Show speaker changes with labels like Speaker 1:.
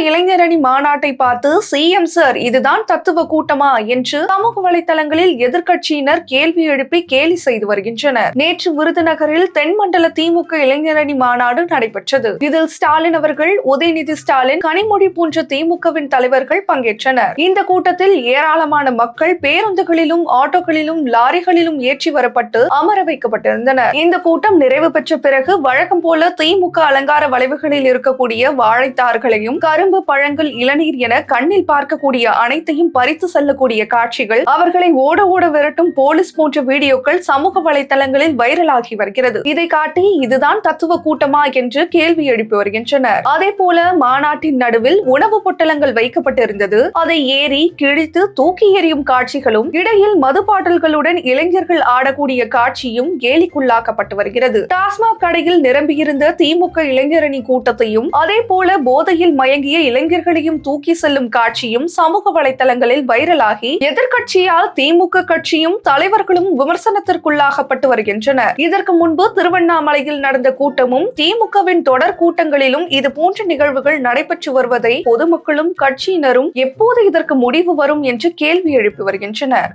Speaker 1: இளைஞரணி மாநாட்டை பார்த்து சிஎம் சார் இதுதான் தத்துவ கூட்டமா? என்று சமூக வலைதளங்களில் எதிர்கட்சியினர் கேள்வி எழுப்பி கேலி செய்து வருகின்றனர். நேற்று விருதுநகரில் தென்மண்டல திமுக இளைஞரணி மாநாடு நடைபெற்றது. இதில் ஸ்டாலின் அவர்கள் உதயநிதி ஸ்டாலின் கனிமொழி போன்ற திமுகவின் தலைவர்கள் பங்கேற்றனர். இந்த கூட்டத்தில் ஏராளமான மக்கள் பேருந்துகளிலும் ஆட்டோக்களிலும் லாரிகளிலும் ஏற்றி வரப்பட்டு அமர வைக்கப்பட்டிருந்தனர். இந்த கூட்டம் நிறைவு பெற்ற பிறகு வழக்கம் போல திமுக அலங்கார வளைவுகளில் இருக்கக்கூடிய வாழைத்தார்களையும் கரு கரும்பு பழங்கள் இளநீர் என கண்ணில் பார்க்கக்கூடிய அனைத்தையும் பறித்து செல்லக்கூடிய காட்சிகள் அவர்களை ஓட ஓட விரட்டும் போலீஸ் போன்ற வீடியோக்கள் சமூக வலைதளங்களில் வைரலாகி வருகிறது. இதை காட்டி இதுதான் தத்துவ கூட்டமா என்று கேள்வி எழுப்பி வருகின்றனர். அதே போல மாநாட்டின் நடுவில் உணவு பொட்டலங்கள் வைக்கப்பட்டிருந்தது. அதை ஏறி கிழித்து தூக்கி எறியும் காட்சிகளும் இடையில் மதுபாட்டல்களுடன் இளைஞர்கள் ஆடக்கூடிய காட்சியும் கேலிக்குள்ளாக்கப்பட்டு வருகிறது. டாஸ்மாக் கடையில் நிரம்பியிருந்த திமுக இளைஞரணி கூட்டத்தையும் அதே போல போதையில் மயங்கிய இளைஞர்களையும் தூக்கி செல்லும் காட்சியும் சமூக வலைதளங்களில் வைரலாகி எதிர்கட்சியால் திமுக கட்சியும் தலைவர்களும் விமர்சனத்திற்குள்ளாகப்பட்டு வருகின்றனர். இதற்கு முன்பு திருவண்ணாமலையில் நடந்த கூட்டமும் திமுகவின் தொடர் கூட்டங்களிலும் இது போன்ற நிகழ்வுகள் நடைபெற்று வருவதை பொதுமக்களும் கட்சியினரும் எப்போது இதற்கு முடிவு வரும் என்று கேள்வி எழுப்பி வருகின்றனர்.